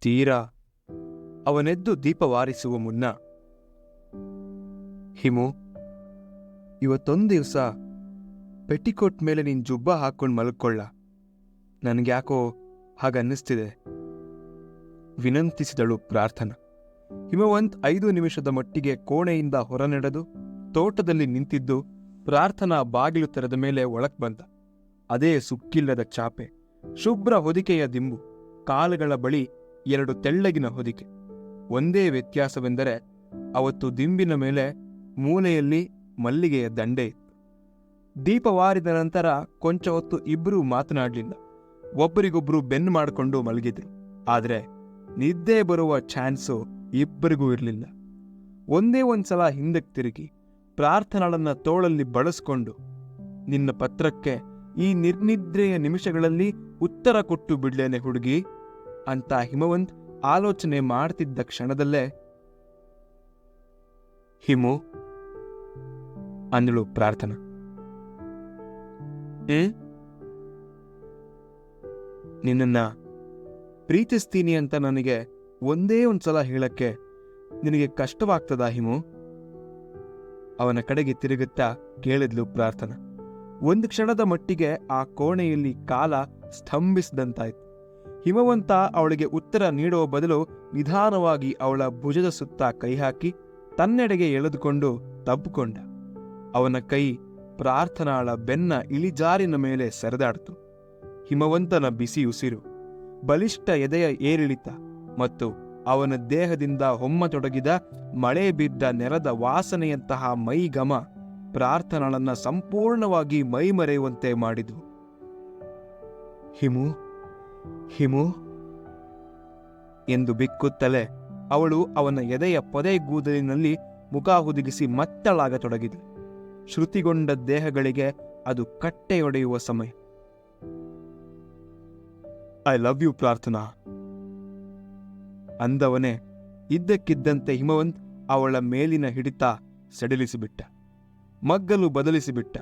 ತೀರಾ ಅವನೆದ್ದು ದೀಪವಾರಿಸುವ ಮುನ್ನ. ಹಿಮು, ಇವತ್ತೊಂದು ದಿವಸ ಪೆಟ್ಟಿಕೋಟ್ ಮೇಲೆ ನೀನು ಜುಬ್ಬ ಹಾಕೊಂಡು ಮಲ್ಕೊಳ್ಳ ನನಗ್ಯಾಕೋ ಹಾಗನ್ನಿಸ್ತಿದೆ. ವಿನಂತಿಸಿದಳು ಪ್ರಾರ್ಥನಾ. ಹಿಮವಂತ್ ಐದು ನಿಮಿಷದ ಮಟ್ಟಿಗೆ ಕೋಣೆಯಿಂದ ಹೊರನಡೆದು, ತೋಟದಲ್ಲಿ ನಿಂತಿದ್ದು ಪ್ರಾರ್ಥನಾ ಬಾಗಿಲು ತೆರೆದ ಮೇಲೆ ಒಳಕ್ ಬಂದ. ಅದೇ ಸುಕ್ಕಿಲ್ಲದ ಚಾಪೆ, ಶುಭ್ರ ಹೊದಿಕೆಯ ದಿಂಬು, ಕಾಲುಗಳ ಬಳಿ ಎರಡು ತೆಳ್ಳಗಿನ ಹೊದಿಕೆ. ಒಂದೇ ವ್ಯತ್ಯಾಸವೆಂದರೆ ಅವತ್ತು ದಿಂಬಿನ ಮೇಲೆ ಮೂಲೆಯಲ್ಲಿ ಮಲ್ಲಿಗೆಯ ದಂಡೆ ಇತ್ತು. ದೀಪವಾರಿದ ನಂತರ ಕೊಂಚ ಹೊತ್ತು ಇಬ್ಬರೂ ಮಾತನಾಡಲಿಲ್ಲ. ಒಬ್ಬರಿಗೊಬ್ಬರು ಬೆನ್ನು ಮಾಡಿಕೊಂಡು ಮಲಗಿದ್ರು. ಆದರೆ ನಿದ್ದೆ ಬರುವ ಚಾನ್ಸು ಇಬ್ಬರಿಗೂ ಇರಲಿಲ್ಲ. ಒಂದೇ ಒಂದ್ಸಲ ಹಿಂದಕ್ಕೆ ತಿರುಗಿ ಪ್ರಾರ್ಥನಾಳನ್ನ ತೋಳಲ್ಲಿ ಬಳಸ್ಕೊಂಡು ನಿನ್ನ ಪತ್ರಕ್ಕೆ ಈ ನಿರ್ನಿದ್ರೆಯ ನಿಮಿಷಗಳಲ್ಲಿ ಉತ್ತರ ಕೊಟ್ಟು ಬಿಡ್ಲೇನೆ ಹುಡುಗಿ. ಅಂತ ಹಿಮವಂತ್ ಆಲೋಚನೆ ಮಾಡ್ತಿದ್ದ ಕ್ಷಣದಲ್ಲೇ, ಹಿಮು, ಅಂದಳು ಪ್ರಾರ್ಥನಾ. ನಿನ್ನನ್ನ ಪ್ರೀತಿಸ್ತೀನಿ ಅಂತ ನನಗೆ ಒಂದೇ ಒಂದ್ಸಲ ಹೇಳಕ್ಕೆ ನಿನಗೆ ಕಷ್ಟವಾಗ್ತದ ಹಿಮು? ಅವನ ಕಡೆಗೆ ತಿರುಗುತ್ತಾ ಕೇಳಿದ್ಲು ಪ್ರಾರ್ಥನಾ. ಒಂದು ಕ್ಷಣದ ಮಟ್ಟಿಗೆ ಆ ಕೋಣೆಯಲ್ಲಿ ಕಾಲ ಸ್ತಂಭಿಸಿದಂತಾಯ್ತು ಹಿಮವಂತ ಅವಳಿಗೆ ಉತ್ತರ ನೀಡುವ ಬದಲು ನಿಧಾನವಾಗಿ ಅವಳ ಭುಜದ ಸುತ್ತ ಕೈ ಹಾಕಿ ತನ್ನೆಡೆಗೆ ಎಳೆದುಕೊಂಡು ತಬ್ಬಿಕೊಂಡ. ಅವನ ಕೈ ಪ್ರಾರ್ಥನಾಳ ಬೆನ್ನ ಇಳಿಜಾರಿನ ಮೇಲೆ ಸೆರೆದಾಡ್ತು. ಹಿಮವಂತನ ಬಿಸಿ ಉಸಿರು, ಬಲಿಷ್ಠ ಎದೆಯ ಏರಿಳಿತ ಮತ್ತು ಅವನ ದೇಹದಿಂದ ಹೊಮ್ಮತೊಡಗಿದ ಮಳೆ ಬಿದ್ದ ನೆರದ ವಾಸನೆಯಂತಹ ಮೈಗಮ ಪ್ರಾರ್ಥನಾಳನ್ನ ಸಂಪೂರ್ಣವಾಗಿ ಮೈಮರೆಯುವಂತೆ ಮಾಡಿದ್ವು ಹಿಮು ಹಿಮು ಎಂದು ಬಿಕ್ಕುತ್ತಲೇ ಅವಳು ಅವನ ಎದೆಯ ಪೊದೆಗೂದಲಿನಲ್ಲಿ ಮುಖ ಹುದುಗಿಸಿ ಮತ್ತಳಾಗತೊಡಗಿದಳು. ಶ್ರುತಿಗೊಂಡ ದೇಹಗಳಿಗೆ ಅದು ಕಟ್ಟೆಯೊಡೆಯುವ ಸಮಯ. ಐ ಲವ್ ಯು, ಪ್ರಾರ್ಥನಾ. ಅಂದವನೇ ಇದ್ದಕ್ಕಿದ್ದಂತೆ ಹಿಮವಂತ್ ಅವಳ ಮೇಲಿನ ಹಿಡಿತ ಸಡಿಲಿಸಿಬಿಟ್ಟ. ಮಗ್ಗಲು ಬದಲಿಸಿಬಿಟ್ಟ.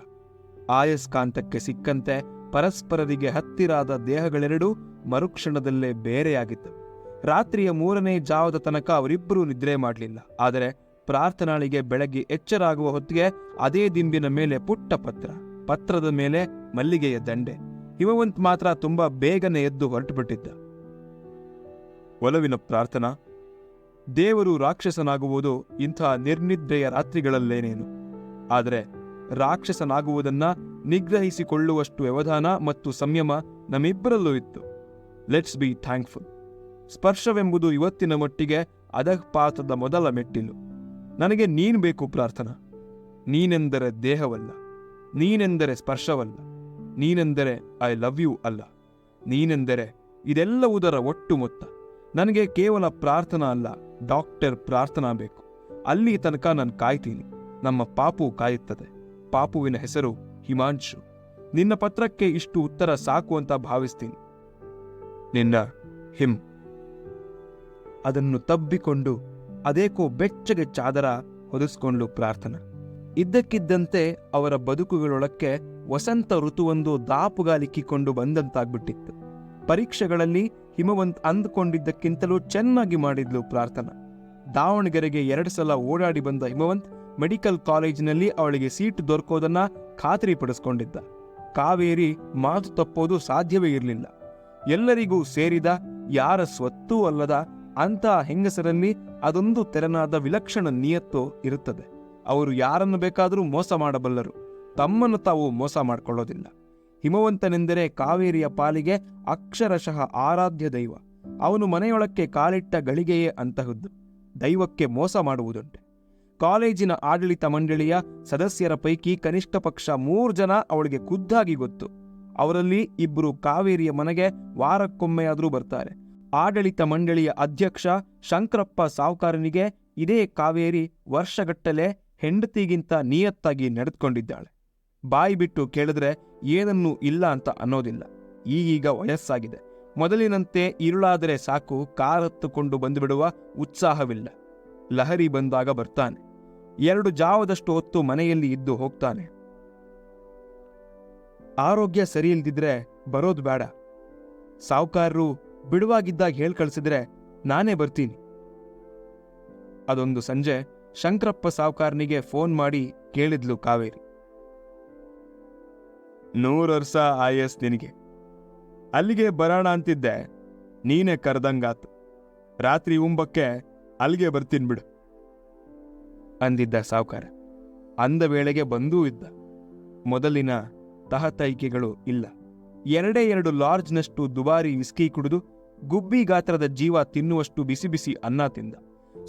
ಆಯಸ್ಕಾಂತಕ್ಕೆ ಸಿಕ್ಕಂತೆ ಪರಸ್ಪರರಿಗೆ ಹತ್ತಿರಾದ ದೇಹಗಳೆರಡೂ ಮರುಕ್ಷಣದಲ್ಲೇ ಬೇರೆಯಾಗಿದ್ದವು ರಾತ್ರಿಯ ಮೂರನೇ ಜಾವದ ತನಕ ಅವರಿಬ್ಬರೂ ನಿದ್ರೆ ಮಾಡಲಿಲ್ಲ. ಆದರೆ ಪ್ರಾರ್ಥನಾಳಿಗೆ ಬೆಳಗ್ಗೆ ಎಚ್ಚರಾಗುವ ಹೊತ್ತಿಗೆ ಅದೇ ದಿಂಬಿನ ಮೇಲೆ ಪುಟ್ಟ ಪತ್ರ. ಪತ್ರದ ಮೇಲೆ ಮಲ್ಲಿಗೆಯ ದಂಡೆ. ಹಿಮವಂತ್ ಮಾತ್ರ ತುಂಬಾ ಬೇಗನೆ ಎದ್ದು ಹೊರಟುಬಿಟ್ಟಿದ್ದ. ಒಲವಿನ ಪ್ರಾರ್ಥನಾ, ದೇವರು ರಾಕ್ಷಸನಾಗುವುದು ಇಂಥ ನಿರ್ನಿದ್ರೆಯ ರಾತ್ರಿಗಳಲ್ಲೇನೇನು? ಆದರೆ ರಾಕ್ಷಸನಾಗುವುದನ್ನ ನಿಗ್ರಹಿಸಿಕೊಳ್ಳುವಷ್ಟು ವ್ಯವಧಾನ ಮತ್ತು ಸಂಯಮ ನಮ್ಮಿಬ್ಬರಲ್ಲೂ ಇತ್ತು. ಲೆಟ್ಸ್ ಬಿ ಥ್ಯಾಂಕ್ಫುಲ್ ಸ್ಪರ್ಶವೆಂಬುದು ಇವತ್ತಿನ ಮಟ್ಟಿಗೆ ಅಧಃಪಾತದ ಮೊದಲ ಮೆಟ್ಟಿಲು. ನನಗೆ ನೀನು ಬೇಕು ಪ್ರಾರ್ಥನಾ. ನೀನೆಂದರೆ ದೇಹವಲ್ಲ. ನೀನೆಂದರೆ ಸ್ಪರ್ಶವಲ್ಲ. ನೀನೆಂದರೆ ಐ ಲವ್ ಯು ಅಲ್ಲ. ನೀನೆಂದರೆ ಇದೆಲ್ಲವುದರ ಒಟ್ಟು ಮೊತ್ತ. ನನಗೆ ಕೇವಲ ಪ್ರಾರ್ಥನಾ ಅಲ್ಲ, ಡಾಕ್ಟರ್ ಪ್ರಾರ್ಥನಾ ಬೇಕು. ಅಲ್ಲಿ ತನಕ ನಾನು ಕಾಯ್ತೀನಿ. ನಮ್ಮ ಪಾಪು ಕಾಯುತ್ತದೆ. ಪಾಪುವಿನ ಹೆಸರು ಹಿಮಾಂಶು. ನಿನ್ನ ಪತ್ರಕ್ಕೆ ಇಷ್ಟು ಉತ್ತರ ಸಾಕು ಅಂತ ಭಾವಿಸ್ತೀನಿ. ನಿನ್ನ ಹಿಂ ಅದನ್ನು ತಬ್ಬಿಕೊಂಡು ಅದೇಕೋ ಬೆಚ್ಚಗೆ ಚಾದರ ಹೊದಿಸ್ಕೊಂಡು ಪ್ರಾರ್ಥನಾ. ಇದ್ದಕ್ಕಿದ್ದಂತೆ ಅವರ ಬದುಕುಗಳೊಳಕ್ಕೆ ವಸಂತ ಋತುವೊಂದು ದಾಪುಗಾಲಿಕ್ಕಿಕೊಂಡು ಬಂದಂತಾಗ್ಬಿಟ್ಟಿತ್ತು. ಪರೀಕ್ಷೆಗಳಲ್ಲಿ ಹಿಮವಂತ್ ಅಂದುಕೊಂಡಿದ್ದಕ್ಕಿಂತಲೂ ಚೆನ್ನಾಗಿ ಮಾಡಿದ್ಲು ಪ್ರಾರ್ಥನಾ. ದಾವಣಗೆರೆಗೆ ಎರಡು ಸಲ ಓಡಾಡಿ ಬಂದ ಹಿಮವಂತ್ ಮೆಡಿಕಲ್ ಕಾಲೇಜಿನಲ್ಲಿ ಅವಳಿಗೆ ಸೀಟ್ ದೊರಕೋದನ್ನ ಖಾತ್ರಿಪಡಿಸಿಕೊಂಡಿದ್ದ. ಕಾವೇರಿ ಮಾತು ತಪ್ಪೋದು ಸಾಧ್ಯವೇ ಇರಲಿಲ್ಲ. ಎಲ್ಲರಿಗೂ ಸೇರಿದ, ಯಾರ ಸ್ವತ್ತೂ ಅಲ್ಲದ ಅಂತಹ ಹೆಂಗಸರಲ್ಲಿ ಅದೊಂದು ತೆರನಾದ ವಿಲಕ್ಷಣ ನಿಯತ್ತು ಇರುತ್ತದೆ. ಅವರು ಯಾರನ್ನು ಬೇಕಾದರೂ ಮೋಸ ಮಾಡಬಲ್ಲರು. ತಮ್ಮನ್ನು ತಾವು ಮೋಸ ಮಾಡಿಕೊಳ್ಳೋದಿಲ್ಲ. ಹಿಮವಂತನೆಂದರೆ ಕಾವೇರಿಯ ಪಾಲಿಗೆ ಅಕ್ಷರಶಃ ಆರಾಧ್ಯ ದೈವ. ಅವನು ಮನೆಯೊಳಕ್ಕೆ ಕಾಲಿಟ್ಟ ಗಳಿಗೆಯೇ ಅಂತಹದ್ದು. ದೈವಕ್ಕೆ ಮೋಸ ಮಾಡುವುದುಂಟೆ. ಕಾಲೇಜಿನ ಆಡಳಿತ ಮಂಡಳಿಯ ಸದಸ್ಯರ ಪೈಕಿ ಕನಿಷ್ಠ ಪಕ್ಷ ಮೂರು ಜನ ಅವಳಿಗೆ ಖುದ್ದಾಗಿ ಗೊತ್ತು. ಅವರಲ್ಲಿ ಇಬ್ಬರು ಕಾವೇರಿಯ ಮನೆಗೆ ವಾರಕ್ಕೊಮ್ಮೆಯಾದರೂ ಬರ್ತಾರೆ. ಆಡಳಿತ ಮಂಡಳಿಯ ಅಧ್ಯಕ್ಷ ಶಂಕರಪ್ಪ ಸಾವುಕಾರನಿಗೆ ಇದೇ ಕಾವೇರಿ ವರ್ಷಗಟ್ಟಲೆ ಹೆಂಡತಿಗಿಂತ ನಿಯತ್ತಾಗಿ ನಡೆದುಕೊಂಡಿದ್ದಾಳೆ. ಬಾಯಿ ಬಿಟ್ಟು ಕೇಳಿದ್ರೆ ಏನನ್ನೂ ಇಲ್ಲ ಅಂತ ಅನ್ನೋದಿಲ್ಲ. ಈಗೀಗ ವಯಸ್ಸಾಗಿದೆ. ಮೊದಲಿನಂತೆ ಇರುಳಾದರೆ ಸಾಕು ಕಾರತ್ತುಕೊಂಡು ಬಂದುಬಿಡುವ ಉತ್ಸಾಹವಿಲ್ಲ. ಲಹರಿ ಬಂದಾಗ ಬರ್ತಾನೆ. ಎರಡು ಜಾವದಷ್ಟು ಹೊತ್ತು ಮನೆಯಲ್ಲಿ ಇದ್ದು ಹೋಗ್ತಾನೆ. ಆರೋಗ್ಯ ಸರಿಯಿಲ್ದಿದ್ರೆ ಬರೋದು ಬೇಡ. ಸಾವುಕಾರರು ಬಿಡುವಾಗಿದ್ದಾಗ ಹೇಳ್ ಕಳಿಸಿದ್ರೆ ನಾನೇ ಬರ್ತೀನಿ. ಅದೊಂದು ಸಂಜೆ ಶಂಕರಪ್ಪ ಸಾಹುಕಾರನಿಗೆ ಫೋನ್ ಮಾಡಿ ಕೇಳಿದ್ಲು ಕಾವೇರಿ. ನೂರು ವರ್ಷ ಆಯಸ್ ನಿನಗೆ. ಅಲ್ಲಿಗೆ ಬರೋಣ ಅಂತಿದ್ದೆ. ನೀನೇ ಕರೆದಂಗಾತು. ರಾತ್ರಿ ಉಂಬಕ್ಕೆ ಅಲ್ಲಿಗೆ ಬರ್ತೀನಿ ಬಿಡು. ಅಂದಿದ್ದ ಸಾವುಕಾರ. ಅಂದ ವೇಳೆಗೆ ಬಂದೂ ಇದ್ದ. ಮೊದಲಿನ ತಹತೈಕೆಗಳು ಇಲ್ಲ. ಎರಡೇ ಎರಡು ಲಾರ್ಜ್ನಷ್ಟು ದುಬಾರಿ ವಿಸ್ಕಿ ಕುಡಿದು ಗುಬ್ಬಿ ಗಾತ್ರದ ಜೀವ ತಿನ್ನುವಷ್ಟು ಬಿಸಿ ಬಿಸಿ ಅನ್ನ ತಿಂದ.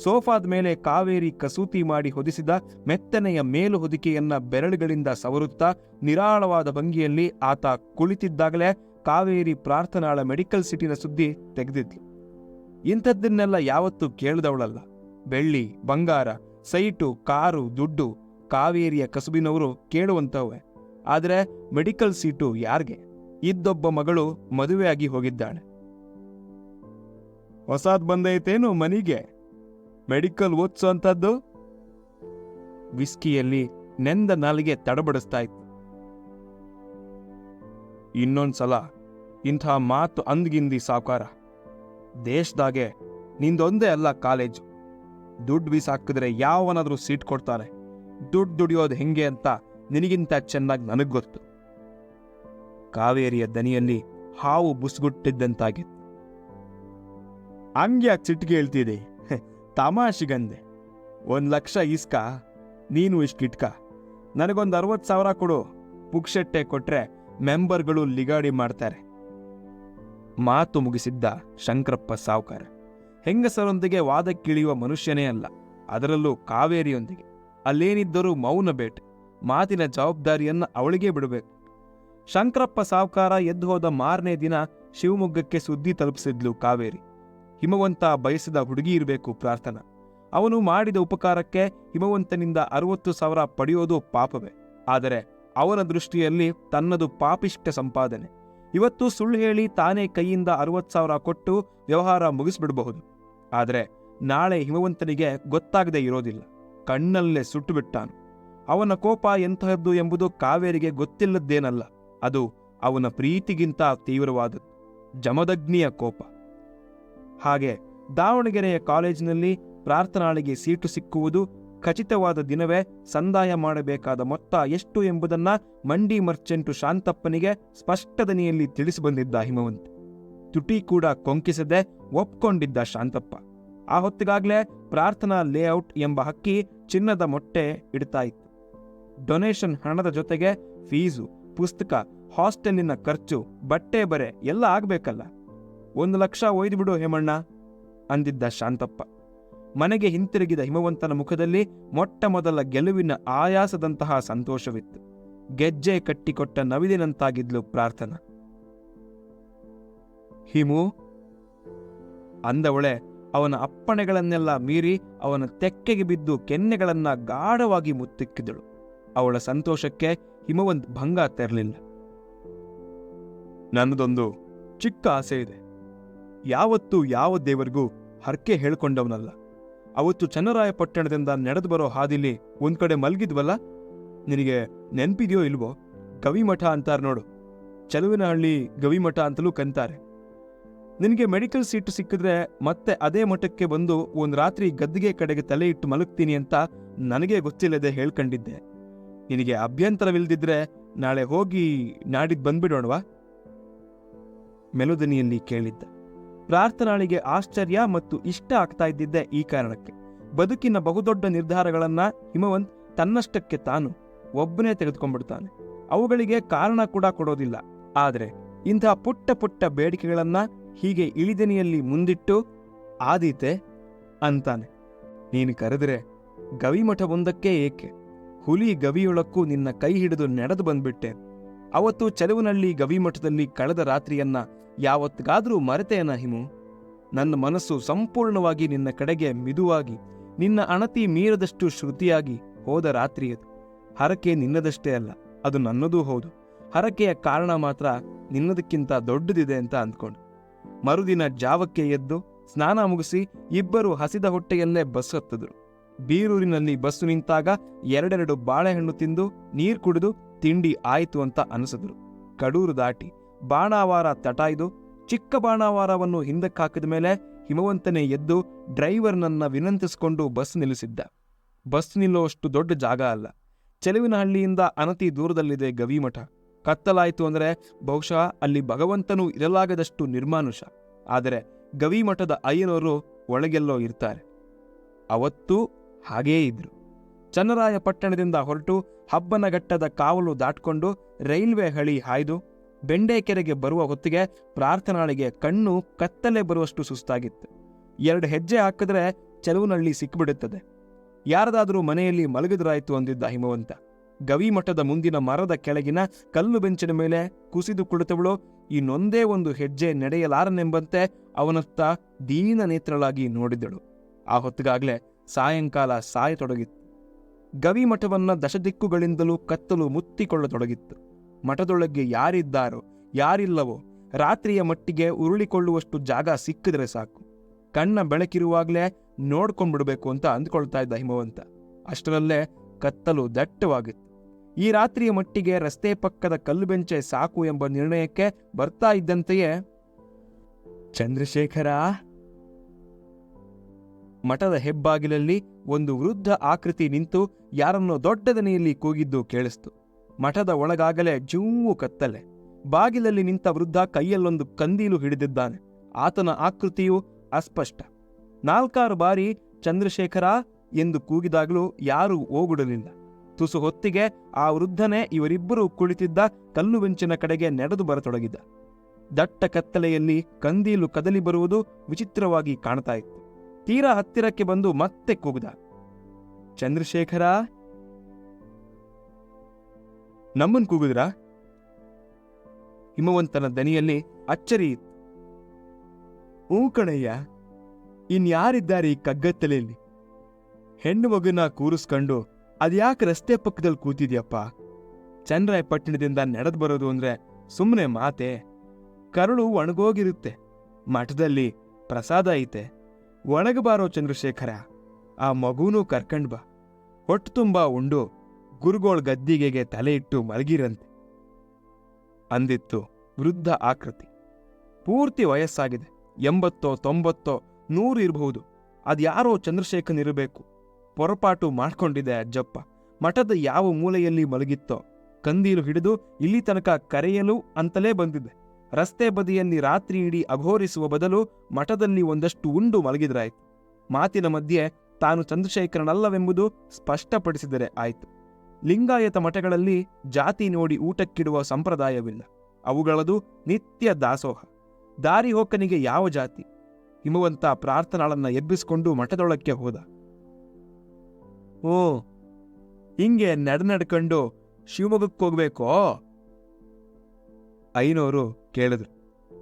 ಸೋಫಾದ ಮೇಲೆ ಕಾವೇರಿ ಕಸೂತಿ ಮಾಡಿ ಹೊದಿಸಿದ ಮೆತ್ತನೆಯ ಮೇಲು ಹೊದಿಕೆಯನ್ನ ಬೆರಳುಗಳಿಂದ ಸವರುತ್ತಾ ನಿರಾಳವಾದ ಭಂಗಿಯಲ್ಲಿ ಆತ ಕುಳಿತಿದ್ದಾಗಲೇ ಕಾವೇರಿ ಪ್ರಾರ್ಥನಾಳ ಮೆಡಿಕಲ್ ಸಿಟಿನ ಸುದ್ದಿ ತೆಗೆದಿದ್ಲು. ಇಂಥದ್ದನ್ನೆಲ್ಲ ಯಾವತ್ತೂ ಕೇಳಿದವಳಲ್ಲ. ಬೆಳ್ಳಿ, ಬಂಗಾರ ಸೈಟು, ಕಾರು, ದುಡ್ಡು ಕಾವೇರಿಯ ಕಸುಬಿನವರು ಕೇಳುವಂಥವೆ ಆದರೆ ಮೆಡಿಕಲ್ ಸೀಟು ಯಾರಿಗೆ? ಇದ್ದೊಬ್ಬ ಮಗಳು ಮದುವೆಯಾಗಿ ಹೋಗಿದ್ದಾಳೆ. ಹೊಸಾದ್ ಬಂದೈತೇನು ಮನಿಗೆ? ಮೆಡಿಕಲ್ ಓದ್ಸೋ ಅಂತದ್ದು ವಿಸ್ಕಿಯಲ್ಲಿ ನೆಂದ ನಾಲಿಗೆ ತಡಬಡಿಸ್ತಾ ಇತ್ತು ಇನ್ನೊಂದ್ಸಲ ಇಂಥ ಮಾತು ಅಂದ್ಗಿಂದಿ ಸಾಕಾರ ದೇಶದಾಗೆ ನಿಂದೊಂದೇ ಅಲ್ಲ ಕಾಲೇಜು. ದುಡ್ಡು ಬೀಸಾಕಿದ್ರೆ ಯಾವನಾದ್ರೂ ಸೀಟ್ ಕೊಡ್ತಾರೆ. ದುಡ್ಡು ದುಡಿಯೋದು ಹೆಂಗೆ ಅಂತ ನಿನಗಿಂತ ಚೆನ್ನಾಗಿ ನನಗ್ ಗೊತ್ತು. ಕಾವೇರಿಯ ದನಿಯಲ್ಲಿ ಹಾವು ಬುಸ್ಗುಟ್ಟಿದ್ದಂತಾಗಿತ್ತು. ಹಂಗ್ಯಾಕ್ ಚಿಟ್ಗೆ ಹೇಳ್ತಿದೆ ತಮಾಷೆಗಂದೆ ಒಂದ್ ಲಕ್ಷ ಇಸ್ಕ ನೀನು ಇಷ್ಟಿಟ್ಕ ನನಗೊಂದು ಅರವತ್ತು ಸಾವಿರ ಕೊಡು. ಪುಕ್ಷೆಟ್ಟೆ ಕೊಟ್ರೆ ಮೆಂಬರ್ಗಳು ಲಿಗಾಡಿ ಮಾಡ್ತಾರೆ. ಮಾತು ಮುಗಿಸಿದ್ದ ಶಂಕರಪ್ಪ ಸಾವುಕಾರ. ಹೆಂಗಸರೊಂದಿಗೆ ವಾದಕ್ಕಿಳಿಯುವ ಮನುಷ್ಯನೇ ಅಲ್ಲ, ಅದರಲ್ಲೂ ಕಾವೇರಿಯೊಂದಿಗೆ. ಅಲ್ಲೇನಿದ್ದರೂ ಮೌನ ಬೇಟೆ, ಮಾತಿನ ಜವಾಬ್ದಾರಿಯನ್ನ ಅವಳಿಗೆ ಬಿಡಬೇಕು. ಶಂಕರಪ್ಪ ಸಾವುಕಾರ ಎದ್ದು ಹೋದ ಮಾರನೇ ದಿನ ಶಿವಮೊಗ್ಗಕ್ಕೆ ಸುದ್ದಿ ತಲುಪಿಸಿದ್ಲು ಕಾವೇರಿ. ಹಿಮವಂತ ಬಯಸಿದ ಹುಡುಗಿ ಇರಬೇಕು ಪ್ರಾರ್ಥನಾ. ಅವನು ಮಾಡಿದ ಉಪಕಾರಕ್ಕೆ ಹಿಮವಂತನಿಂದ ಅರವತ್ತು ಸಾವಿರ ಪಡೆಯೋದು ಪಾಪವೇ. ಆದರೆ ಅವನ ದೃಷ್ಟಿಯಲ್ಲಿ ತನ್ನದು ಪಾಪಿಷ್ಟ ಸಂಪಾದನೆ. ಇವತ್ತು ಸುಳ್ಳು ಹೇಳಿ ತಾನೇ ಕೈಯಿಂದ ಅರವತ್ತು ಸಾವಿರ ಕೊಟ್ಟು ವ್ಯವಹಾರ ಮುಗಿಸ್ಬಿಡಬಹುದು. ಆದರೆ ನಾಳೆ ಹಿಮವಂತನಿಗೆ ಗೊತ್ತಾಗದೇ ಇರೋದಿಲ್ಲ. ಕಣ್ಣಲ್ಲೇ ಸುಟ್ಟುಬಿಟ್ಟಾನು. ಅವನ ಕೋಪ ಎಂತಹದ್ದು ಎಂಬುದು ಕಾವೇರಿಗೆ ಗೊತ್ತಿಲ್ಲದ್ದೇನಲ್ಲ. ಅದು ಅವನ ಪ್ರೀತಿಗಿಂತ ತೀವ್ರವಾದದ್ದು. ಜಮದಗ್ನಿಯ ಕೋಪ. ಹಾಗೆ ದಾವಣಗೆರೆಯ ಕಾಲೇಜಿನಲ್ಲಿ ಪ್ರಾರ್ಥನಾಳಿಗೆ ಸೀಟು ಸಿಕ್ಕುವುದು ಖಚಿತವಾದ ದಿನವೇ ಸಂದಾಯ ಮಾಡಬೇಕಾದ ಮೊತ್ತ ಎಷ್ಟು ಎಂಬುದನ್ನ ಮಂಡಿ ಮರ್ಚೆಂಟು ಶಾಂತಪ್ಪನಿಗೆ ಸ್ಪಷ್ಟದನಿಯಲ್ಲಿ ತಿಳಿಸಿ ಬಂದಿದ್ದ ಹಿಮವಂತ. ತುಟಿ ಕೂಡ ಕೊಂಕಿಸದೆ ಒಪ್ಕೊಂಡಿದ್ದ ಶಾಂತಪ್ಪ. ಆ ಹೊತ್ತಿಗಾಗ್ಲೇ ಪ್ರಾರ್ಥನಾ ಲೇಔಟ್ ಎಂಬ ಹಕ್ಕಿ ಚಿನ್ನದ ಮೊಟ್ಟೆ ಇಡ್ತಾ ಇತ್ತು. ಡೊನೇಷನ್ ಹಣದ ಜೊತೆಗೆ ಫೀಸು, ಪುಸ್ತಕ ಹಾಸ್ಟೆಲಿನ ಖರ್ಚು, ಬಟ್ಟೆ ಬರೆ ಎಲ್ಲ ಆಗ್ಬೇಕಲ್ಲ. ಒಂದು ಲಕ್ಷ ಒಯ್ದು ಬಿಡು ಹೇಮಣ್ಣ, ಅಂದಿದ್ದ ಶಾಂತಪ್ಪ. ಮನೆಗೆ ಹಿಂತಿರುಗಿದ ಹಿಮವಂತನ ಮುಖದಲ್ಲಿ ಮೊಟ್ಟ ಮೊದಲ ಗೆಲುವಿನ ಆಯಾಸದಂತಹ ಸಂತೋಷವಿತ್ತು. ಗೆಜ್ಜೆ ಕಟ್ಟಿಕೊಟ್ಟ ನವಿಲಿನಂತಾಗಿದ್ಲು ಪ್ರಾರ್ಥನಾ. ಹಿಮು ಅಂದವಳೆ ಅವನ ಅಪ್ಪಣೆಗಳನ್ನೆಲ್ಲ ಮೀರಿ ಅವನ ತೆಕ್ಕೆಗೆ ಬಿದ್ದು ಕೆನ್ನೆಗಳನ್ನ ಗಾಢವಾಗಿ ಮುತ್ತಿಕ್ಕಿದಳು. ಅವಳ ಸಂತೋಷಕ್ಕೆ ಹಿಮವಂತ್ ಭಂಗ ತೆರಲಿಲ್ಲ. ನನ್ನದೊಂದು ಚಿಕ್ಕ ಆಸೆ ಇದೆ ಯಾವತ್ತೂ ಯಾವ ದೇವರಿಗೂ ಹರಕೆ ಹೇಳ್ಕೊಂಡವನಲ್ಲ. ಅವತ್ತು ಚನ್ನರಾಯಪಟ್ಟಣದಿಂದ ನಡೆದು ಬರೋ ಹಾದಿಲಿ ಒಂದ್ ಕಡೆ ಮಲ್ಗಿದ್ವಲ್ಲ? ನಿನಗೆ ನೆನ್ಪಿದೆಯೋ ಇಲ್ವೋ? ಗವಿಮಠ ಅಂತಾರೆ ನೋಡು. ಚಲುವಿನಹಳ್ಳಿ ಗವಿಮಠ ಅಂತಲೂ ಕಂತಾರೆ ನಿನಗೆ ಮೆಡಿಕಲ್ ಸೀಟು ಸಿಕ್ಕಿದ್ರೆ ಮತ್ತೆ ಅದೇ ಮಠಕ್ಕೆ ಬಂದು ಒಂದು ರಾತ್ರಿ ಗದ್ದಿಗೆ ಕಡೆಗೆ ತಲೆ ಇಟ್ಟು ಮಲಗ್ತೀನಿ ಅಂತ ನನಗೆ ಗೊತ್ತಿಲ್ಲದೆ ಹೇಳ್ಕೊಂಡಿದ್ದೆ. ನಿನಗೆ ಅಭ್ಯಂತರವಿಲ್ಲದಿದ್ರೆ ನಾಳೆ ಹೋಗಿ ನಾಡಿದ್ದು ಬಂದ್ಬಿಡೋಣವಾ? ಮೆಲುದನಿಯಲ್ಲಿ ಕೇಳಿದ್ದ. ಪ್ರಾರ್ಥನಾಳಿಗೆ ಆಶ್ಚರ್ಯ ಮತ್ತು ಇಷ್ಟ ಆಗ್ತಾ ಇದ್ದಿದ್ದೆ ಈ ಕಾರಣಕ್ಕೆ. ಬದುಕಿನ ಬಹುದೊಡ್ಡ ನಿರ್ಧಾರಗಳನ್ನ ಹಿಮವಂತ್ ತನ್ನಷ್ಟಕ್ಕೆ ತಾನು ಒಬ್ಬನೇ ತೆಗೆದುಕೊಂಡ್ಬಿಡ್ತಾನೆ. ಅವುಗಳಿಗೆ ಕಾರಣ ಕೂಡ ಕೊಡೋದಿಲ್ಲ. ಆದರೆ ಇಂಥ ಪುಟ್ಟ ಪುಟ್ಟ ಬೇಡಿಕೆಗಳನ್ನ ಹೀಗೆ ಇಳಿದನಿಯಲ್ಲಿ ಮುಂದಿಟ್ಟು, ಆದೀತೆ, ಅಂತಾನೆ. ನೀನು ಕರೆದ್ರೆ ಗವಿಮಠವೊಂದಕ್ಕೆ ಏಕೆ? ಹುಲಿ ಗವಿಯೊಳಕ್ಕೂ ನಿನ್ನ ಕೈ ಹಿಡಿದು ನಡೆದು ಬಂದ್ಬಿಟ್ಟೆ. ಅವತ್ತು ಚೆಲುವಿನಲ್ಲಿ ಗವಿಮಠದಲ್ಲಿ ಕಳೆದ ರಾತ್ರಿಯನ್ನ ಯಾವತ್ತಿಗಾದರೂ ಮರೆತೇನ ಹಿಮು? ನನ್ನ ಮನಸ್ಸು ಸಂಪೂರ್ಣವಾಗಿ ನಿನ್ನ ಕಡೆಗೆ ಮಿದುವಾಗಿ, ನಿನ್ನ ಅಣತಿ ಮೀರದಷ್ಟು ಶ್ರುತಿಯಾಗಿ ಹೋದ ರಾತ್ರಿಯದು. ಹರಕೆ ನಿನ್ನದಷ್ಟೇ ಅಲ್ಲ, ಅದು ನನ್ನದೂ ಹೌದು. ಹರಕೆಯ ಕಾರಣ ಮಾತ್ರ ನಿನ್ನದಕ್ಕಿಂತ ದೊಡ್ಡದಿದೆ ಅಂತ ಅಂದ್ಕೊಂಡು. ಮರುದಿನ ಜಾವಕ್ಕೆ ಎದ್ದು ಸ್ನಾನ ಮುಗಿಸಿ ಇಬ್ಬರು ಹಸಿದ ಹೊಟ್ಟೆಯಲ್ಲೇ ಬಸ್ ಹತ್ತಿದ್ರು. ಬೀರೂರಿನಲ್ಲಿ ಬಸ್ಸು ನಿಂತಾಗ ಎರಡೆರಡು ಬಾಳೆಹಣ್ಣು ತಿಂದು ನೀರ್ ಕುಡಿದು ತಿಂಡಿ ಆಯಿತು ಅಂತ ಅನಿಸಿದ್ರು. ಕಡೂರು ದಾಟಿ ಬಾಣಾವಾರ ತಟಾಯ್ದು ಚಿಕ್ಕ ಬಾಣಾವಾರವನ್ನು ಹಿಂದಕ್ಕಾಕಿದ ಮೇಲೆ ಹಿಮವಂತನೇ ಎದ್ದು ಡ್ರೈವರ್ನನ್ನ ವಿನಂತಿಸಿಕೊಂಡು ಬಸ್ ನಿಲ್ಲಿಸಿದ್ದ. ಬಸ್ ನಿಲ್ಲುವಷ್ಟು ದೊಡ್ಡ ಜಾಗ ಅಲ್ಲ. ಚೆಲುವಿನಹಳ್ಳಿಯಿಂದ ಅನತಿ ದೂರದಲ್ಲಿದೆ ಗವಿಮಠ. ಕತ್ತಲಾಯಿತು ಅಂದರೆ ಬಹುಶಃ ಅಲ್ಲಿ ಭಗವಂತನೂ ಇರಲಾಗದಷ್ಟು ನಿರ್ಮಾನುಷ. ಆದರೆ ಗವಿಮಠದ ಅಯ್ಯನವರು ಒಳಗೆಲ್ಲೋ ಇರ್ತಾರೆ. ಅವತ್ತೂ ಹಾಗೇ ಇದ್ರು. ಚನ್ನರಾಯ ಪಟ್ಟಣದಿಂದ ಹೊರಟು ಹಬ್ಬನಘಟ್ಟದ ಕಾವಲು ದಾಟ್ಕೊಂಡು ರೈಲ್ವೆ ಹಳಿ ಹಾಯ್ದು ಬೆಂಡೇಕೆರೆಗೆ ಬರುವ ಹೊತ್ತಿಗೆ ಪ್ರಾರ್ಥನಾಳಿಗೆ ಕಣ್ಣು ಕತ್ತಲೆ ಬರುವಷ್ಟು ಸುಸ್ತಾಗಿತ್ತು. ಎರಡು ಹೆಜ್ಜೆ ಹಾಕಿದ್ರೆ ಚೆಲುವಿನಳ್ಳಿ ಸಿಕ್ಬಿಡುತ್ತದೆ. ಯಾರದಾದರೂ ಮನೆಯಲ್ಲಿ ಮಲಗಿದ್ರಾಯ್ತು ಅಂದಿದ್ದ ಹಿಮವಂತ. ಗವಿಮಠದ ಮುಂದಿನ ಮರದ ಕೆಳಗಿನ ಕಲ್ಲು ಬೆಂಚಿನ ಮೇಲೆ ಕುಸಿದು ಕುಳಿತವಳು. ಇನ್ನೊಂದೇ ಒಂದು ಹೆಜ್ಜೆ ನಡೆಯಲಾರನೆಂಬಂತೆ ಅವನತ್ತ ದೀನ ನೇತ್ರಳಾಗಿ ನೋಡಿದಳು. ಆ ಹೊತ್ತಿಗಾಗಲೇ ಸಾಯಂಕಾಲ ಸಾಯತೊಡಗಿತ್ತು. ಗವಿಮಠವನ್ನ ದಶದಿಕ್ಕುಗಳಿಂದಲೂ ಕತ್ತಲು ಮುತ್ತಿಕೊಳ್ಳತೊಡಗಿತ್ತು. ಮಠದೊಳಗೆ ಯಾರಿದ್ದಾರೋ, ಯಾರಿಲ್ಲವೋ, ರಾತ್ರಿಯ ಮಟ್ಟಿಗೆ ಉರುಳಿಕೊಳ್ಳುವಷ್ಟು ಜಾಗ ಸಿಕ್ಕಿದ್ರೆ ಸಾಕು. ಕಣ್ಣ ಬೆಳಕಿರುವಾಗಲೇ ನೋಡ್ಕೊಂಡ್ಬಿಡ್ಬೇಕು ಅಂತ ಅಂದ್ಕೊಳ್ತಾ ಇದ್ದ ಹಿಮವಂತ. ಅಷ್ಟರಲ್ಲೇ ಕತ್ತಲು ದಟ್ಟವಾಗಿತ್ತು. ಈ ರಾತ್ರಿಯ ಮಟ್ಟಿಗೆ ರಸ್ತೆ ಪಕ್ಕದ ಕಲ್ಲು ಬೆಂಚೆ ಸಾಕು ಎಂಬ ನಿರ್ಣಯಕ್ಕೆ ಬರ್ತಾ ಇದ್ದಂತೆಯೇ? ಚಂದ್ರಶೇಖರ! ಮಠದ ಹೆಬ್ಬಾಗಿಲಲ್ಲಿ ಒಂದು ವೃದ್ಧ ಆಕೃತಿ ನಿಂತು ಯಾರನ್ನೋ ದೊಡ್ಡದನೆಯಲ್ಲಿ ಕೂಗಿದ್ದು ಕೇಳಿಸ್ತು. ಮಠದ ಒಳಗಾಗಲೇ ಜೂವು ಕತ್ತಲೆ. ಬಾಗಿಲಲ್ಲಿ ನಿಂತ ವೃದ್ಧ ಕೈಯಲ್ಲೊಂದು ಕಂದೀಲು ಹಿಡಿದಿದ್ದಾನೆ. ಆತನ ಆಕೃತಿಯು ಅಸ್ಪಷ್ಟ. ನಾಲ್ಕಾರು ಬಾರಿ, ಚಂದ್ರಶೇಖರ! ಎಂದು ಕೂಗಿದಾಗಲೂ ಯಾರೂ ಓಗುಡಲಿಲ್ಲ. ತುಸು ಹೊತ್ತಿಗೆ ಆ ವೃದ್ಧನೇ ಇವರಿಬ್ಬರು ಕುಳಿತಿದ್ದ ಕಲ್ಲು ಬೆಂಚಿನ ಕಡೆಗೆ ನಡೆದು ಬರತೊಡಗಿದ ದಟ್ಟ ಕತ್ತಲೆಯಲ್ಲಿ ಕಂದೀಲು ಕದಲಿ ಬರುವುದು ವಿಚಿತ್ರವಾಗಿ ಕಾಣ್ತಾ ಇತ್ತು. ತೀರಾ ಹತ್ತಿರಕ್ಕೆ ಬಂದು ಮತ್ತೆ ಕೂಗಿದ. ಚಂದ್ರಶೇಖರ? ನಮ್ಮನ್ ಕೂಗಿದ್ರಾ? ಹಿಮವಂತನ ದನಿಯಲ್ಲಿ ಅಚ್ಚರಿ ಇತ್ತು. ಹ್ಞೂ ಕಣಯ್ಯ, ಇನ್ಯಾರಿದ್ದಾರೆ ಈ ಕಗ್ಗತ್ತಲೆಯಲ್ಲಿ? ಹೆಣ್ಣು ಮಗುನ ಕೂರಿಸ್ಕೊಂಡು ಅದ್ಯಾಕೆ ರಸ್ತೆ ಪಕ್ಕದಲ್ಲಿ ಕೂತಿದ್ಯಪ್ಪ? ಚನ್ನರಾಯಪಟ್ಟಣದಿಂದ ನಡೆದು ಬರೋದು ಅಂದ್ರೆ ಸುಮ್ಮನೆ ಮಾತೆ. ಕರುಳು ಒಣಗೋಗಿರುತ್ತೆ. ಮಠದಲ್ಲಿ ಪ್ರಸಾದ ಐತೆ. ಒಣಗಬಾರೋ ಚಂದ್ರಶೇಖರ, ಆ ಮಗುನೂ ಕರ್ಕಂಡ್ ಬಾ. ಹೊಟ್ಟು ತುಂಬ ಉಂಡು. ಗುರುಗೋಳ್ ಗದ್ದಿಗೆಗೆ ತಲೆ ಇಟ್ಟು ಮಲಗಿರಂತೆ. ಅಂದಿತ್ತು ವೃದ್ಧ ಆಕೃತಿ. ಪೂರ್ತಿ ವಯಸ್ಸಾಗಿದೆ. ಎಂಬತ್ತೋ ತೊಂಬತ್ತೋ ನೂರು ಇರಬಹುದು. ಅದ್ಯಾರೋ ಚಂದ್ರಶೇಖರ್ ಇರಬೇಕು. ಪೊರಪಾಟು ಮಾಡ್ಕೊಂಡಿದೆ ಅಜ್ಜಪ್ಪ. ಮಠದ ಯಾವ ಮೂಲೆಯಲ್ಲಿ ಮಲಗಿತ್ತೋ. ಕಂದೀಲು ಹಿಡಿದು ಇಲ್ಲಿ ತನಕ ಕರೆಯಲು ಅಂತಲೇ ಬಂದಿದೆ. ರಸ್ತೆ ಬದಿಯಲ್ಲಿ ರಾತ್ರಿ ಇಡೀ ಅಘೋರಿಸುವ ಬದಲು ಮಠದಲ್ಲಿ ಒಂದಷ್ಟು ಉಂಡು ಮಲಗಿದ್ರಾಯ್ತು. ಮಾತಿನ ಮಧ್ಯೆ ತಾನು ಚಂದ್ರಶೇಖರನಲ್ಲವೆಂಬುದು ಸ್ಪಷ್ಟಪಡಿಸಿದರೆ ಆಯ್ತು. ಲಿಂಗಾಯತ ಮಠಗಳಲ್ಲಿ ಜಾತಿ ನೋಡಿ ಊಟಕ್ಕಿಡುವ ಸಂಪ್ರದಾಯವಿಲ್ಲ. ಅವುಗಳದು ನಿತ್ಯ ದಾಸೋಹ. ದಾರಿ ಹೋಕನಿಗೆ ಯಾವ ಜಾತಿ? ಹಿಮವಂತ ಪ್ರಾರ್ಥನಾಳನ್ನ ಎಬ್ಬಿಸಿಕೊಂಡು ಮಠದೊಳಕ್ಕೆ ಹೋದ. ಓ, ಹಿಂಗೆ ನಡ್ನಡ್ಕೊಂಡು ಶಿವಮೊಗ್ಗಕ್ಕೆ ಹೋಗ್ಬೇಕೋ? ಐನೋರು ಕೇಳಿದ್ರು.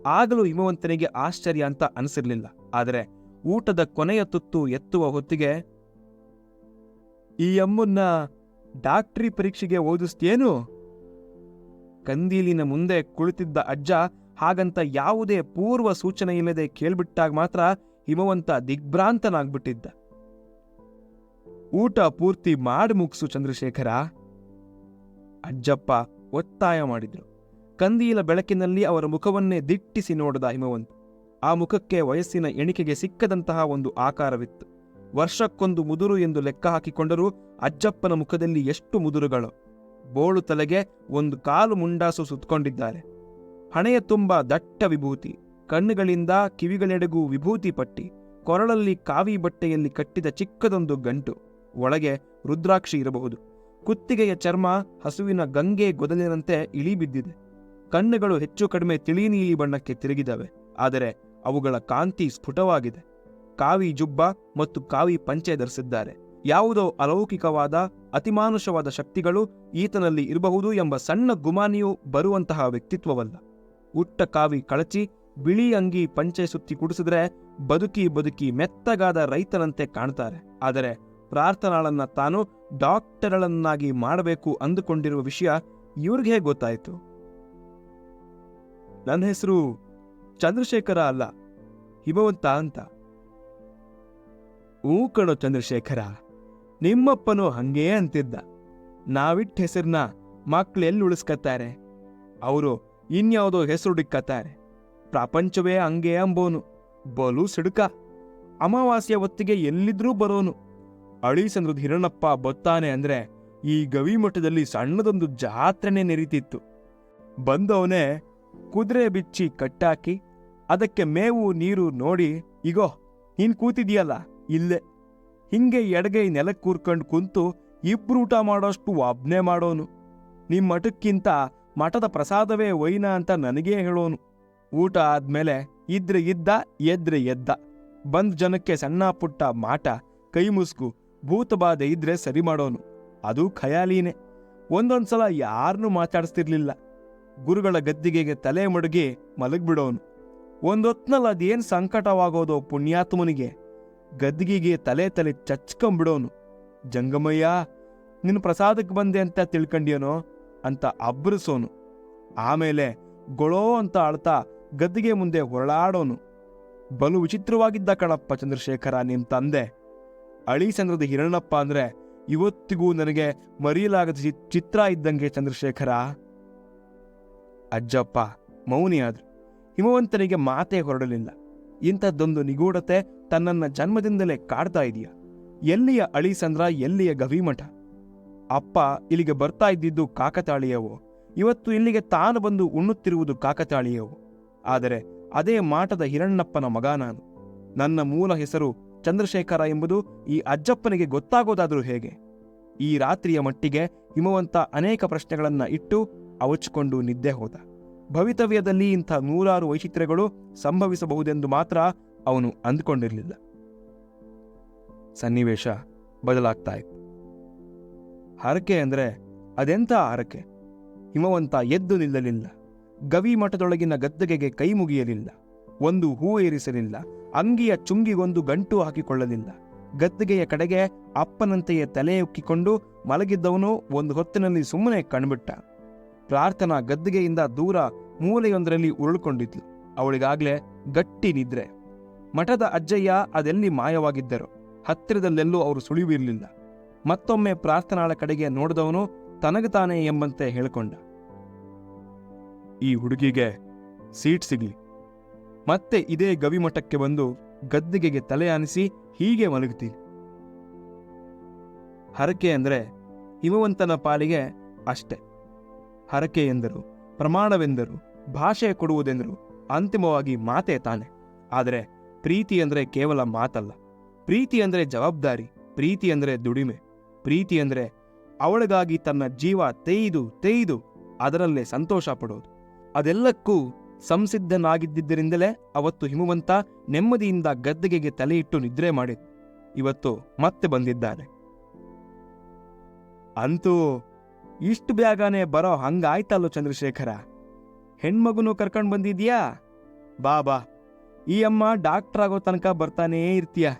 ಆಗಲೂ ಹಿಮವಂತನಿಗೆ ಆಶ್ಚರ್ಯ ಅಂತ ಅನಿಸಿರ್ಲಿಲ್ಲ. ಆದರೆ ಊಟದ ಕೊನೆಯ ತುತ್ತು ಎತ್ತುವ ಹೊತ್ತಿಗೆ, ಈ ಅಮ್ಮನ್ನ ಡಾಕ್ಟ್ರಿ ಪರೀಕ್ಷೆಗೆ ಓದಿಸ್ತೇನು ಕಂದೀಲಿನ ಮುಂದೆ ಕುಳಿತಿದ್ದ ಅಜ್ಜ ಹಾಗಂತ ಯಾವುದೇ ಪೂರ್ವ ಸೂಚನೆ ಇಲ್ಲದೆ ಕೇಳ್ಬಿಟ್ಟಾಗ ಮಾತ್ರ ಹಿಮವಂತ ದಿಗ್ಭ್ರಾಂತನಾಗ್ಬಿಟ್ಟಿದ್ದ. ಊಟ ಪೂರ್ತಿ ಮಾಡಿ ಮುಗಿಸು ಚಂದ್ರಶೇಖರ. ಅಜ್ಜಪ್ಪ ಒತ್ತಾಯ ಮಾಡಿದ್ರು. ಕಂದೀಲ ಬೆಳಕಿನಲ್ಲಿ ಅವರ ಮುಖವನ್ನೇ ದಿಟ್ಟಿಸಿ ನೋಡದ ಹಿಮವಂತ. ಆ ಮುಖಕ್ಕೆ ವಯಸ್ಸಿನ ಎಣಿಕೆಗೆ ಸಿಕ್ಕದಂತಹ ಒಂದು ಆಕಾರವಿತ್ತು. ವರ್ಷಕ್ಕೊಂದು ಮುದುರು ಎಂದು ಲೆಕ್ಕ ಹಾಕಿಕೊಂಡರೂ ಅಜ್ಜಪ್ಪನ ಮುಖದಲ್ಲಿ ಎಷ್ಟು ಮುದುರುಗಳು. ಬೋಳು ತಲೆಗೆ ಒಂದು ಕಾಲು ಮುಂಡಾಸು ಸುತ್ತಕೊಂಡಿದ್ದಾರೆ ಹಣೆಯ ತುಂಬ ದಟ್ಟ ವಿಭೂತಿ, ಕಣ್ಣುಗಳಿಂದ ಕಿವಿಗಳೆಡೆಗೂ ವಿಭೂತಿ ಪಟ್ಟಿ ಕೊರಳಲ್ಲಿ ಕಾವಿ ಬಟ್ಟೆಯಲ್ಲಿ ಕಟ್ಟಿದ ಚಿಕ್ಕದೊಂದು ಗಂಟು. ಒಳಗೆ ರುದ್ರಾಕ್ಷಿ ಇರಬಹುದು. ಕುತ್ತಿಗೆಯ ಚರ್ಮ ಹಸುವಿನ ಗಂಗೆ ಗೊದಲಿನಂತೆ ಇಳಿ ಬಿದ್ದಿದೆ. ಕಣ್ಣುಗಳು ಹೆಚ್ಚು ಕಡಿಮೆ ತಿಳಿ ನೀಲಿ ಬಣ್ಣಕ್ಕೆ ತಿರುಗಿದವೆ. ಆದರೆ ಅವುಗಳ ಕಾಂತಿ ಸ್ಫುಟವಾಗಿದೆ. ಕಾವಿ ಜುಬ್ಬ ಮತ್ತು ಕಾವಿ ಪಂಚೆ ಧರಿಸಿದ್ದಾರೆ. ಯಾವುದೋ ಅಲೌಕಿಕವಾದ, ಅತಿಮಾನುಷವಾದ ಶಕ್ತಿಗಳು ಈತನಲ್ಲಿ ಇರಬಹುದು ಎಂಬ ಸಣ್ಣ ಗುಮಾನಿಯು ಬರುವಂತಹ ವ್ಯಕ್ತಿತ್ವವಲ್ಲ. ಉಟ್ಟ ಕಾವಿ ಕಳಚಿ, ಬಿಳಿ ಅಂಗಿ ಪಂಚೆ ಸುತ್ತಿ ಕುಡಿಸಿದ್ರೆ ಬದುಕಿ ಬದುಕಿ ಮೆತ್ತಗಾದ ರೈತನಂತೆ ಕಾಣ್ತಾರೆ. ಆದರೆ ಪ್ರಾರ್ಥನಾಳನ್ನ ತಾನು ಡಾಕ್ಟರ್ಗಳನ್ನಾಗಿ ಮಾಡಬೇಕು ಅಂದುಕೊಂಡಿರುವ ವಿಷಯ ಇವ್ರಿಗೆ ಗೊತ್ತಾಯಿತು? ನನ್ನ ಹೆಸರು ಚಂದ್ರಶೇಖರ ಅಲ್ಲ, ಹಿಮವಂತ ಅಂತ. ಹೂ ಕಣೋ ಚಂದ್ರಶೇಖರ, ನಿಮ್ಮಪ್ಪನೋ ಹಂಗೇ ಅಂತಿದ್ದ. ನಾವಿಟ್ಟ ಹೆಸರನ್ನ ಮಕ್ಳು ಎಲ್ಲಿ ಉಳಿಸ್ಕತ್ತಾರೆ. ಅವರು ಇನ್ಯಾವುದೋ ಹೆಸರು ಡಿಕ್ಕತ್ತಾರೆ ಪ್ರಪಂಚವೇ ಹಂಗೆ ಅಂಬೋನು, ಬಲು ಸಿಡುಕ. ಅಮಾವಾಸ್ಯ ಹೊತ್ತಿಗೆ ಎಲ್ಲಿದ್ರೂ ಬರೋನು. ಅಳೀಸಂದ್ರದ ಹಿರಣಪ್ಪ ಬತ್ತಾನೆ ಅಂದ್ರೆ ಈ ಗವಿಮಠದಲ್ಲಿ ಸಣ್ಣದೊಂದು ಜಾತ್ರೆನೇ ನೆರೀತಿತ್ತು. ಬಂದವನೇ ಕುದುರೆ ಬಿಚ್ಚಿ ಕಟ್ಟಾಕಿ ಅದಕ್ಕೆ ಮೇವು ನೀರು ನೋಡಿ, ಇಗೋ, ನೀನ್ ಕೂತಿದೀಯಲ್ಲ ಇಲ್ಲೇ. ಹಿಂಗೆ ಎಡಗೈ ನೆಲಕ್ಕೆ ಕೂರ್ಕೊಂಡು ಕುಂತು ಇಬ್ರು ಊಟ ಮಾಡೋಷ್ಟು ಒಬ್ನೇ ಮಾಡೋನು. ನಿಮ್ಮ ಮಠಕ್ಕಿಂತ ಮಠದ ಪ್ರಸಾದವೇ ವೈನ ಅಂತ ನನಗೇ ಹೇಳೋನು. ಊಟ ಆದ್ಮೇಲೆ ಇದ್ರೆ ಇದ್ದ, ಎದ್ರೆ ಎದ್ದ. ಬಂದ್ ಜನಕ್ಕೆ ಸಣ್ಣ ಪುಟ್ಟ ಮಾಟ, ಕೈ ಮುಸ್ಕು ಭೂತಬಾಧೆ ಇದ್ರೆ ಸರಿ ಮಾಡೋನು. ಅದು ಖಯಾಲಿನೇ. ಒಂದೊಂದ್ಸಲ ಯಾರನ್ನೂ ಮಾತಾಡಿಸ್ತಿರ್ಲಿಲ್ಲ. ಗುರುಗಳ ಗದ್ದಿಗೆಗೆ ತಲೆ ಮಡಗಿ ಮಲಗ್ಬಿಡೋನು. ಒಂದೊತ್ನಲ್ಲಿ ಅದೇನ್ ಸಂಕಟವಾಗೋದೋ ಪುಣ್ಯಾತ್ಮನಿಗೆ. ಗದ್ದಿಗೆಗೆ ತಲೆ ತಲೆ ಚಚ್ಕೊಂಬಿಡೋನು. ಜಂಗಮಯ್ಯ, ನಿನ್ನ ಪ್ರಸಾದಕ್ಕೆ ಬಂದೆ ಅಂತ ತಿಳ್ಕಂಡ್ಯನೋ ಅಂತ ಅಬ್ಬರಿಸೋನು ಆಮೇಲೆ ಗೊಳೋ ಅಂತ ಅಳ್ತಾ ಗದ್ದಿಗೆ ಮುಂದೆ ಹೊರಳಾಡೋನು ಬಲು ವಿಚಿತ್ರವಾಗಿದ್ದ ಕಣಪ್ಪ ಚಂದ್ರಶೇಖರ ನಿಮ್ ತಂದೆ. ಅಳಿಸಂದ್ರದ ಹಿರಣಪ್ಪ ಅಂದ್ರೆ ಇವತ್ತಿಗೂ ನನಗೆ ಮರೆಯಲಾಗದ ಚಿತ್ರ ಇದ್ದಂಗೆ ಚಂದ್ರಶೇಖರ. ಅಜ್ಜಪ್ಪ ಮೌನಿಯಾದ್ರು ಹಿಮವಂತನಿಗೆ ಮಾತೇ ಹೊರಡಲಿಲ್ಲ. ಇಂಥದ್ದೊಂದು ನಿಗೂಢತೆ ತನ್ನನ್ನ ಜನ್ಮದಿಂದಲೇ ಕಾಡ್ತಾ ಇದೆಯಾ? ಎಲ್ಲಿಯ ಅಳಿಸಂದ್ರ ಎಲ್ಲಿಯ ಗವಿಮಠ? ಅಪ್ಪ ಇಲ್ಲಿಗೆ ಬರ್ತಾ ಇದ್ದಿದ್ದು ಕಾಕತಾಳೀಯವೋ? ಇವತ್ತು ಇಲ್ಲಿಗೆ ತಾನು ಬಂದು ಉಣ್ಣುತ್ತಿರುವುದು ಕಾಕತಾಳಿಯವೋ? ಆದರೆ ಅದೇ ಮಾಟದ ಹಿರಣ್ಣಪ್ಪನ ಮಗ ನಾನು. ನನ್ನ ಮೂಲ ಹೆಸರು ಚಂದ್ರಶೇಖರ ಎಂಬುದು ಈ ಅಜ್ಜಪ್ಪನಿಗೆ ಗೊತ್ತಾಗೋದಾದರೂ ಹೇಗೆ? ಈ ರಾತ್ರಿಯ ಮಟ್ಟಿಗೆ ಹಿಮವಂತ ಅನೇಕ ಪ್ರಶ್ನೆಗಳನ್ನ ಇಟ್ಟು ಅವಚಿಕೊಂಡು ನಿದ್ದೆ ಹೋದ. ಭವಿತವ್ಯದಲ್ಲಿ ಇಂಥ ನೂರಾರು ವೈಚಿತ್ರ್ಯಗಳು ಸಂಭವಿಸಬಹುದೆಂದು ಮಾತ್ರ ಅವನು ಅಂದುಕೊಂಡಿರಲಿಲ್ಲ. ಸನ್ನಿವೇಶ ಬದಲಾಗ್ತಾ ಇತ್ತು. ಹರಕೆ ಅಂದರೆ ಅದೆಂಥ ಹರಕೆ? ಹಿಮವಂತ ಎದ್ದು ನಿಲ್ಲಲಿಲ್ಲ. ಗವಿ ಮಠದೊಳಗಿನ ಗದ್ದೆಗೆ ಕೈ ಮುಗಿಯಲಿಲ್ಲ. ಒಂದು ಹೂ ಏರಿಸಲಿಲ್ಲ. ಅಂಗಿಯ ಚುಂಗಿಗೊಂದು ಗಂಟು ಹಾಕಿಕೊಳ್ಳಲಿಲ್ಲ. ಗದ್ದಿಗೆಯ ಕಡೆಗೆ ಅಪ್ಪನಂತೆಯೇ ತಲೆ ಉಕ್ಕಿಕೊಂಡು ಮಲಗಿದ್ದವನು ಒಂದು ಹೊತ್ತಿನಲ್ಲಿ ಸುಮ್ಮನೆ ಕಣ್ಬಿಟ್ಟ. ಪ್ರಾರ್ಥನಾ ಗದ್ದಿಗೆಯಿಂದ ದೂರ ಮೂಲೆಯೊಂದರಲ್ಲಿ ಉರುಳ್ಕೊಂಡಿದ್ಲು. ಅವಳಿಗಾಗ್ಲೇ ಗಟ್ಟಿ ನಿದ್ರೆ. ಮಠದ ಅಜ್ಜಯ್ಯ ಅದೆಲ್ಲಿ ಮಾಯವಾಗಿದ್ದರು? ಹತ್ತಿರದಲ್ಲೆಲ್ಲೂ ಅವರು ಸುಳಿವಿರಲಿಲ್ಲ. ಮತ್ತೊಮ್ಮೆ ಪ್ರಾರ್ಥನಾಳ ಕಡೆಗೆ ನೋಡಿದವನು ತನಗತಾನೆ ತಾನೇ ಎಂಬಂತೆ ಹೇಳಿಕೊಂಡ. ಈ ಹುಡುಗಿಗೆ ಸೀಟ್ ಸಿಗ್ಲಿ. ಮತ್ತೆ ಇದೇ ಗವಿಮಠಕ್ಕೆ ಬಂದು ಗದ್ದಿಗೆಗೆ ತಲೆ ಆನಿಸಿ ಹೀಗೆ ಮಲಗುತ್ತೀನಿ ಹರಕೆ ಅಂದ್ರೆ ಹಿಮವಂತನ ಪಾಲಿಗೆ ಅಷ್ಟೆ. ಹರಕೆ ಎಂದರು, ಪ್ರಮಾಣವೆಂದರು, ಭಾಷೆ ಕೊಡುವುದೆಂದರು, ಅಂತಿಮವಾಗಿ ಮಾತೆ ತಾನೆ. ಆದರೆ ಪ್ರೀತಿ ಅಂದ್ರೆ ಕೇವಲ ಮಾತಲ್ಲ. ಪ್ರೀತಿ ಅಂದ್ರೆ ಜವಾಬ್ದಾರಿ, ಪ್ರೀತಿ ಅಂದರೆ ದುಡಿಮೆ. ಪ್ರೀತಿ ಅಂದರೆ ಅವಳಿಗಾಗಿ ತನ್ನ ಜೀವ ತೇಯ್ದು ತೇಯ್ದು ಅದರಲ್ಲೇ ಸಂತೋಷ ಪಡೋದು. ಅದೆಲ್ಲಕ್ಕೂ ಸಂಸಿದ್ಧನಾಗಿದ್ದರಿಂದಲೇ ಅವತ್ತು ಹಿಮವಂತ ನೆಮ್ಮದಿಯಿಂದ ಗದ್ದೆಗೆ ತಲೆಯಿಟ್ಟು ನಿದ್ರೆ ಮಾಡಿದ ಇವತ್ತು ಮತ್ತೆ ಬಂದಿದ್ದಾನೆ. ಅಂತೂ ಇಷ್ಟು ಬೇಗನೆ ಬರೋ ಹಂಗಾಯ್ತಲ್ಲೋ ಚಂದ್ರಶೇಖರ? ಹೆಣ್ಮಗುನು ಕರ್ಕೊಂಡು ಬಂದಿದ್ಯಾ? ಬಾ ಬಾ. ಈ ಅಮ್ಮ ಡಾಕ್ಟರ್ ಆಗೋ ತನಕ ಬರ್ತಾನೇ ಇರ್ತೀಯ.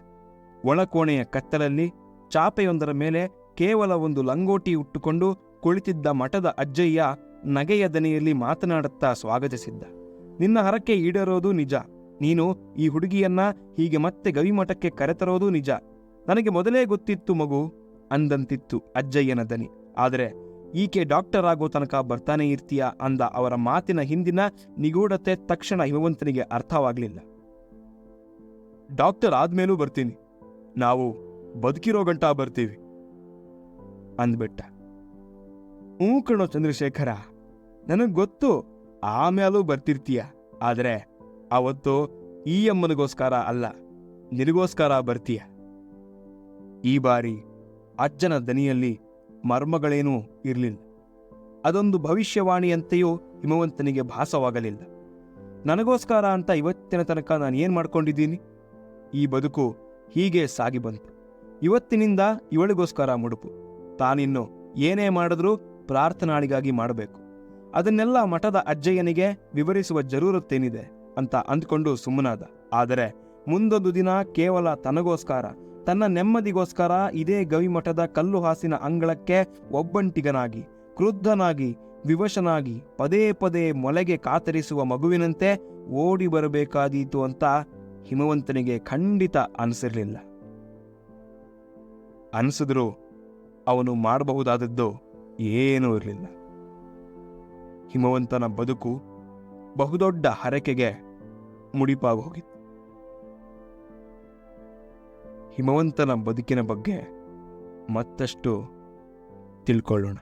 ಒಳಕೋಣೆಯ ಕತ್ತಲಲ್ಲಿ ಚಾಪೆಯೊಂದರ ಮೇಲೆ ಕೇವಲ ಒಂದು ಲಂಗೋಟಿ ಉಟ್ಟುಕೊಂಡು ಕುಳಿತಿದ್ದ ಮಠದ ಅಜ್ಜಯ್ಯ ನಗೆಯ ದನಿಯಲ್ಲಿ ಮಾತನಾಡುತ್ತಾ ಸ್ವಾಗತಿಸಿದ್ದ. ನಿನ್ನ ಹರಕೆ ಈಡೇರೋದು ನಿಜ. ನೀನು ಈ ಹುಡುಗಿಯನ್ನ ಹೀಗೆ ಮತ್ತೆ ಗವಿಮಠಕ್ಕೆ ಕರೆತರೋದು ನಿಜ. ನನಗೆ ಮೊದಲೇ ಗೊತ್ತಿತ್ತು ಮಗು, ಅಂದಂತಿತ್ತು ಅಜ್ಜಯ್ಯನ ದನಿ. ಆದರೆ ಈಕೆ ಡಾಕ್ಟರ್ ಆಗೋ ತನಕ ಬರ್ತಾನೆ ಇರ್ತೀಯ ಅಂದ ಅವರ ಮಾತಿನ ಹಿಂದಿನ ನಿಗೂಢತೆ ತಕ್ಷಣ ಹಿಮವಂತನಿಗೆ ಅರ್ಥವಾಗಲಿಲ್ಲ. ಡಾಕ್ಟರ್ ಆದ್ಮೇಲೂ ಬರ್ತೀನಿ. ನಾವು ಬದುಕಿರೋ ಗಂಟ ಬರ್ತೀವಿ, ಅಂದ್ಬಿಟ್ಟ. ಹ್ಞೂ ಕಣೋ ಚಂದ್ರಶೇಖರ, ನನಗ್ ಗೊತ್ತು ಆಮೇಲೂ ಬರ್ತಿರ್ತೀಯ. ಆದರೆ ಅವತ್ತು ಈ ಅಮ್ಮನಿಗೋಸ್ಕರ ಅಲ್ಲ, ನಿನಗೋಸ್ಕರ ಬರ್ತೀಯ. ಈ ಬಾರಿ ಅಜ್ಜನ ದನಿಯಲ್ಲಿ ಮರ್ಮಗಳೇನೂ ಇರಲಿಲ್ಲ. ಅದೊಂದು ಭವಿಷ್ಯವಾಣಿಯಂತೆಯೂ ಹಿಮವಂತನಿಗೆ ಭಾಸವಾಗಲಿಲ್ಲ. ನನಗೋಸ್ಕರ ಅಂತ ಇವತ್ತಿನ ತನಕ ನಾನು ಏನು ಮಾಡ್ಕೊಂಡಿದ್ದೀನಿ? ಈ ಬದುಕು ಹೀಗೆ ಸಾಗಿ ಬಂತು. ಇವತ್ತಿನಿಂದ ಇವಳಿಗೋಸ್ಕರ ಮುಡುಪು. ತಾನಿನ್ನು ಏನೇ ಮಾಡಿದ್ರೂ ಪ್ರಾರ್ಥನಾಳಿಗಾಗಿ ಮಾಡಬೇಕು. ಅದನ್ನೆಲ್ಲ ಮಠದ ಅಜ್ಜಯ್ಯನಿಗೆ ವಿವರಿಸುವ ಜರೂರತ್ತೇನಿದೆ ಅಂತ ಅಂದ್ಕೊಂಡು ಸುಮ್ಮನಾದ. ಆದರೆ ಮುಂದೊಂದು ದಿನ ಕೇವಲ ತನಗೋಸ್ಕರ, ತನ್ನ ನೆಮ್ಮದಿಗೋಸ್ಕರ ಇದೇ ಗವಿಮಠದ ಕಲ್ಲು ಹಾಸಿನ ಅಂಗಳಕ್ಕೆ ಒಬ್ಬಂಟಿಗನಾಗಿ, ಕ್ರುದ್ಧನಾಗಿ, ವಿವಶನಾಗಿ ಪದೇ ಪದೇ ಮೊಲೆಗೆ ಕಾತರಿಸುವ ಮಗುವಿನಂತೆ ಓಡಿ ಬರಬೇಕಾದೀತು ಅಂತ ಹಿಮವಂತನಿಗೆ ಖಂಡಿತ ಅನಿಸಿರಲಿಲ್ಲ. ಅನಿಸಿದ್ರೂ ಅವನು ಮಾಡಬಹುದಾದದ್ದು ಏನೂ ಇರಲಿಲ್ಲ. ಹಿಮವಂತನ ಬದುಕು ಬಹುದೊಡ್ಡ ಹರಕೆಗೆ ಮುಡಿಪಾಗಿ ಹೋಗಿತ್ತು ಹಿಮವಂತನ ಬದುಕಿನ ಬಗ್ಗೆ ಮತ್ತಷ್ಟು ತಿಳ್ಕೊಳ್ಳೋಣ.